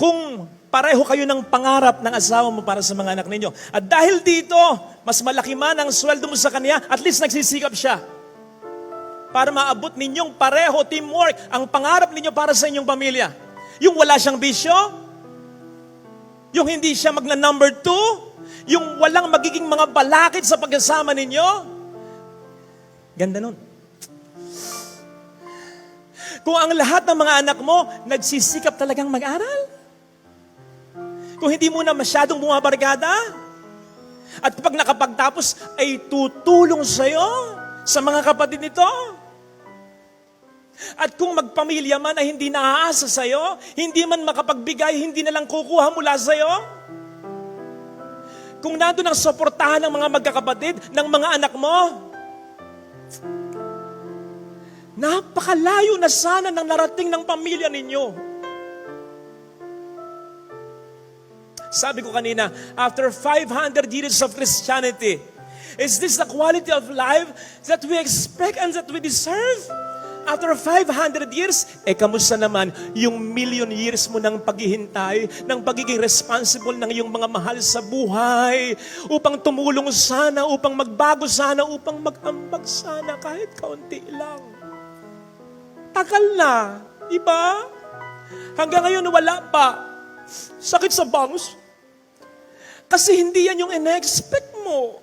kung pareho kayo ng pangarap ng asawa mo para sa mga anak ninyo. At dahil dito, mas malaki man ang sweldo mo sa kanya, at least nagsisikap siya. Para maabot ninyong pareho, teamwork, ang pangarap ninyo para sa inyong pamilya. Yung wala siyang bisyo, yung hindi siya magna number two, yung walang magiging mga balakid sa pagkasama ninyo. Ganda nun. Kung ang lahat ng mga anak mo nagsisikap talagang mag-aral. Kung hindi mo na masyadong bumabarkada. At kapag nakapagtapos ay tutulong sa'yo sa mga kapatid nito. At kung magpamilya man ay hindi naaasa sa'yo, hindi man makapagbigay, hindi na lang kukuha mula sa'yo. Kung nandun ang suportahan ng mga magkakapatid, ng mga anak mo, napakalayo na sana ng narating ng pamilya ninyo. Sabi ko kanina, after 500 years of Christianity, is this the quality of life that we expect and that we deserve? After 500 years, eh kamusta naman yung million years mo ng paghihintay, ng pagiging responsible ng iyong mga mahal sa buhay, upang tumulong sana, upang magbago sana, upang mag-ambag sana kahit kaunti lang. Takal na, di ba? Hanggang ngayon wala pa. Sakit sa bangus. Kasi hindi yan yung in-expect mo.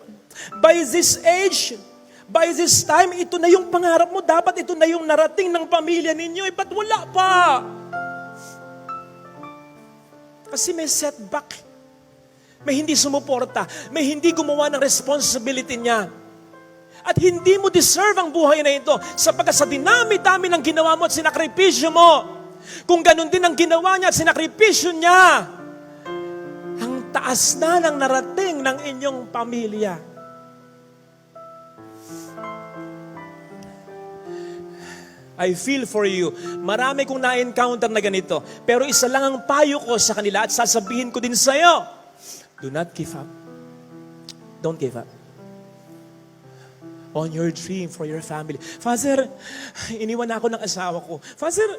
By this age, by this time, ito na yung pangarap mo. Dapat ito na yung narating ng pamilya ninyo. Eh, ba't wala pa? Kasi may setback. May hindi sumuporta. May hindi gumawa ng responsibility niya. At hindi mo deserve ang buhay na ito sapagkat sa dinami-dami ng ginawa mo at sinakripisyo mo. Kung ganun din ang ginawa niya at sinakripisyo niya, taas na ng narating ng inyong pamilya. I feel for you. Marami kong na-encounter na ganito. Pero isa lang ang payo ko sa kanila at sasabihin ko din sa iyo. Do not give up. Don't give up. On your dream for your family. Father, iniwan ako ng asawa ko. Father,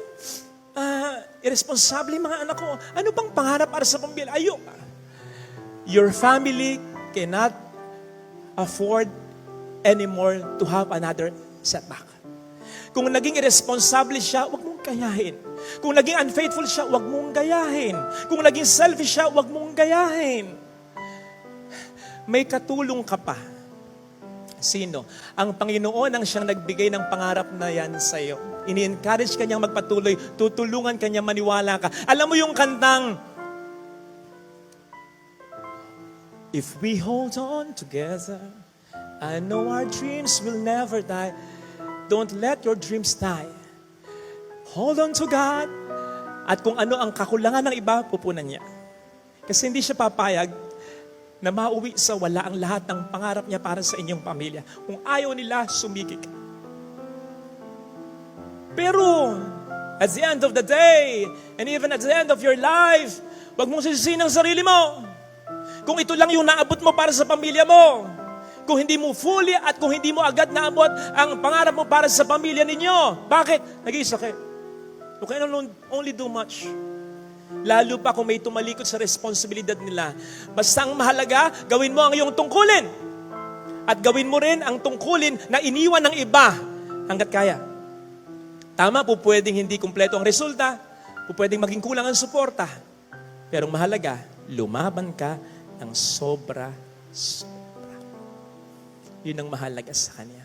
ah, irresponsable mga anak ko. Ano bang pangarap para sa pamilya? Ayok. Your family cannot afford anymore to have another setback. Kung naging irresponsible siya, wag mong gayahin. Kung naging unfaithful siya, wag mong gayahin. Kung naging selfish siya, wag mong gayahin. May katulong ka pa. Sino? Ang Panginoon ang siyang nagbigay ng pangarap na yan sa iyo. Ini-encourage ka niyang magpatuloy, tutulungan ka niyang maniwala ka. Alam mo yung kantang, If we hold on together, I know our dreams will never die. Don't let your dreams die. Hold on to God. At kung ano ang kakulangan ng iba, pupunan niya. Kasi hindi siya papayag na mauwi sa wala ang lahat ng pangarap niya para sa inyong pamilya. Kung ayaw nila, sumikik. Pero, at the end of the day, and even at the end of your life, wag mong sisisihin ang sarili mo. Kung ito lang yung naabot mo para sa pamilya mo, kung hindi mo fully at kung hindi mo agad naabot ang pangarap mo para sa pamilya ninyo. Bakit? Nag-iisa kayo. You can only do much. Lalo pa kung may tumalikod sa responsibilidad nila. Basta ang mahalaga, gawin mo ang iyong tungkulin. At gawin mo rin ang tungkulin na iniwan ng iba hanggat kaya. Tama po, pwedeng hindi kumpleto ang resulta. Pwedeng maging kulang ang suporta. Pero mahalaga, lumaban ka ng sobra-sobra. Yun ang mahalaga sa Kanya.